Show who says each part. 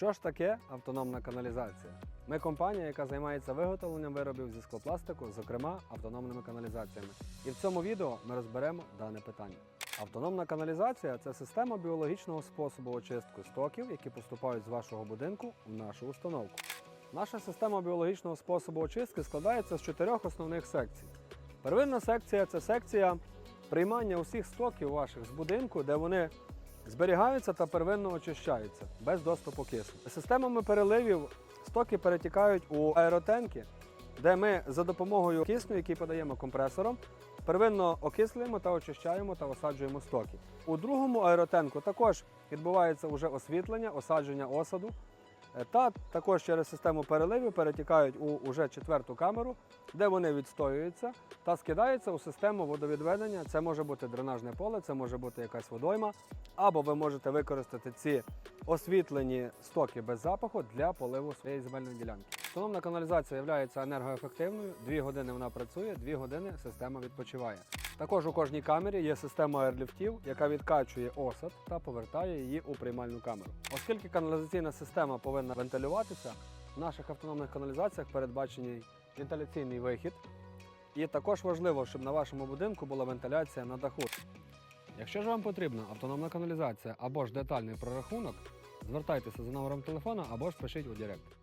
Speaker 1: Що ж таке автономна каналізація? Ми компанія, яка займається виготовленням виробів зі склопластику, зокрема автономними каналізаціями. І в цьому відео ми розберемо дане питання. Автономна каналізація це система біологічного способу очистки стоків, які поступають з вашого будинку в нашу установку. Наша система біологічного способу очистки складається з чотирьох основних секцій. Первинна секція це секція приймання усіх стоків ваших з будинку, де вони зберігаються та первинно очищаються без доступу кисню. Системами переливів стоки перетікають у аеротенки, де ми за допомогою кисню, який подаємо компресором, первинно окислюємо та очищаємо та осаджуємо стоки. У другому аеротенку також відбувається вже освітлення, осадження осаду. Е, Та також через систему переливів перетікають у уже четверту камеру, де вони відстоюються та скидаються у систему водовідведення. Це може бути дренажне поле, це може бути якась водойма, або ви можете використати ці освітлені стоки без запаху для поливу своєї земельної ділянки. Автономна каналізація є енергоефективною. Дві години вона працює, дві години система відпочиває. Також у кожній камері є система аерліфтів, яка відкачує осад та повертає її у приймальну камеру. Оскільки каналізаційна система повинна вентилюватися, в наших автономних каналізаціях передбачений вентиляційний вихід. І також важливо, щоб на вашому будинку була вентиляція на даху. Якщо ж вам потрібна автономна каналізація або ж детальний прорахунок, звертайтеся за номером телефона або ж пишіть у Директ.